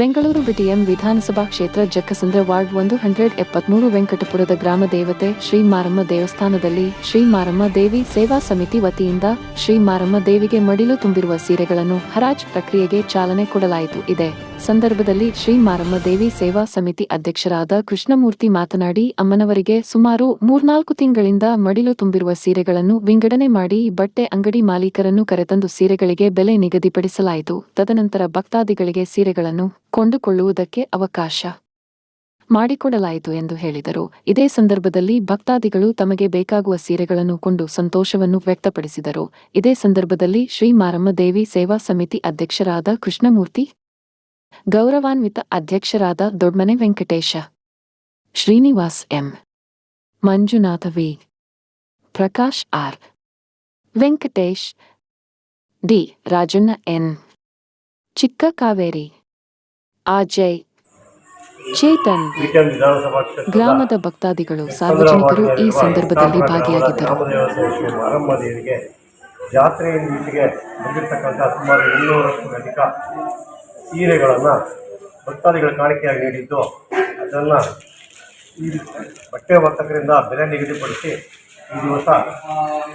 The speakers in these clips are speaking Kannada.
ಬೆಂಗಳೂರು ಬಿಟಿಎಂ ವಿಧಾನಸಭಾ ಕ್ಷೇತ್ರ ಜಕ್ಕಸಂದ್ರ ವಾರ್ಡ್ ಒಂದು ಹಂಡ್ರೆಡ್ ಎಪ್ಪತ್ಮೂರು ವೆಂಕಟಪುರದ ಗ್ರಾಮ ದೇವತೆ ಶ್ರೀ ಮಾರಮ್ಮ ದೇವಸ್ಥಾನದಲ್ಲಿ ಶ್ರೀ ಮಾರಮ್ಮ ದೇವಿ ಸೇವಾ ಸಮಿತಿ ವತಿಯಿಂದ ಶ್ರೀ ಮಾರಮ್ಮ ದೇವಿಗೆ ಮಡಿಲು ತುಂಬಿರುವ ಸೀರೆಗಳನ್ನು ಹರಾಜ್ ಪ್ರಕ್ರಿಯೆಗೆ ಚಾಲನೆ ಕೊಡಲಾಯಿತು. ಇದೆ. ಸಂದರ್ಭದಲ್ಲಿ ಶ್ರೀ ಮಾರಮ್ಮ ದೇವಿ ಸೇವಾ ಸಮಿತಿ ಅಧ್ಯಕ್ಷರಾದ ಕೃಷ್ಣಮೂರ್ತಿ ಮಾತನಾಡಿ, ಅಮ್ಮನವರಿಗೆ ಸುಮಾರು ಮೂರ್ನಾಲ್ಕು ತಿಂಗಳಿಂದ ಮಡಿಲು ತುಂಬಿರುವ ಸೀರೆಗಳನ್ನು ವಿಂಗಡಣೆ ಮಾಡಿ ಬಟ್ಟೆ ಅಂಗಡಿ ಮಾಲೀಕರನ್ನು ಕರೆತಂದು ಸೀರೆಗಳಿಗೆ ಬೆಲೆ ನಿಗದಿಪಡಿಸಲಾಯಿತು. ತದನಂತರ ಭಕ್ತಾದಿಗಳಿಗೆ ಸೀರೆಗಳನ್ನು ಕೊಂಡುಕೊಳ್ಳುವುದಕ್ಕೆ ಅವಕಾಶ ಮಾಡಿಕೊಡಲಾಯಿತು ಎಂದು ಹೇಳಿದರು. ಇದೇ ಸಂದರ್ಭದಲ್ಲಿ ಭಕ್ತಾದಿಗಳು ತಮಗೆ ಬೇಕಾಗುವ ಸೀರೆಗಳನ್ನು ಕೊಂಡು ಸಂತೋಷವನ್ನು ವ್ಯಕ್ತಪಡಿಸಿದರು. ಇದೇ ಸಂದರ್ಭದಲ್ಲಿ ಶ್ರೀ ಮಾರಮ್ಮ ದೇವಿ ಸೇವಾ ಸಮಿತಿ ಅಧ್ಯಕ್ಷರಾದ ಕೃಷ್ಣಮೂರ್ತಿ ಗೌರವಾನ್ವಿತ ಅಧ್ಯಕ್ಷರಾದ Dodmane Venkatesha. Srinivas M. Manjunatha V. Prakash R. Venkatesh. D. Rajanna N. Chikka Kaveri. Ajay Chetan. ಗ್ರಾಮದ ಭಕ್ತಾದಿಗಳು, ಸಾರ್ವಜನಿಕರು ಈ ಸಂದರ್ಭದಲ್ಲಿ ಭಾಗಿಯಾಗಿದ್ದರು. ಜಾತ್ರೆಯಲ್ಲಿ ನಿಮಿತ್ತಿಗೆ ಬಂದಿರತಕ್ಕಂಥ ಸುಮಾರು ಇನ್ನೂರಕ್ಕೂ ಅಧಿಕ ಸೀರೆಗಳನ್ನು ಭಕ್ತಾದಿಗಳ ಕಾಣಿಕೆಯಾಗಿ ನೀಡಿದ್ದು, ಅದನ್ನು ಈ ಬಟ್ಟೆ ವರ್ತಕರಿಂದ ಬೆಲೆ ನಿಗದಿಪಡಿಸಿ ಈ ದಿವಸ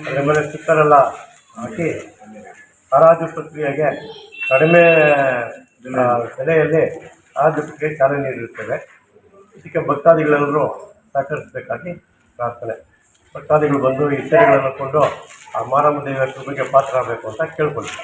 ಅದರ ಮೇಲೆ ಸ್ಟಿಕ್ಕರೆಲ್ಲ ಹಾಕಿ ಹರಾಜು ಪ್ರಕ್ರಿಯೆಗೆ ಕಡಿಮೆ ಬೆಲೆಯಲ್ಲಿ ಹರಾಜು ಪ್ರಕ್ರಿಯೆ ಚಾಲನೆ ನೀಡಿರುತ್ತೇವೆ. ಇದಕ್ಕೆ ಭಕ್ತಾದಿಗಳೆಲ್ಲರೂ ಸಹಕರಿಸಬೇಕಾಗಿ ಪ್ರಾರ್ಥನೆ. ಭಕ್ತಾದಿಗಳು ಬಂದು ಈ ಸೇರೆಗಳನ್ನು ಕೊಂಡು ಆ ಮಾರಮ್ಮ ದೇವಿಯ ಕೃಪೆಗೆ ಪಾತ್ರರಾಗಬೇಕು ಅಂತ ಕೇಳ್ಕೊಳ್ತೀನಿ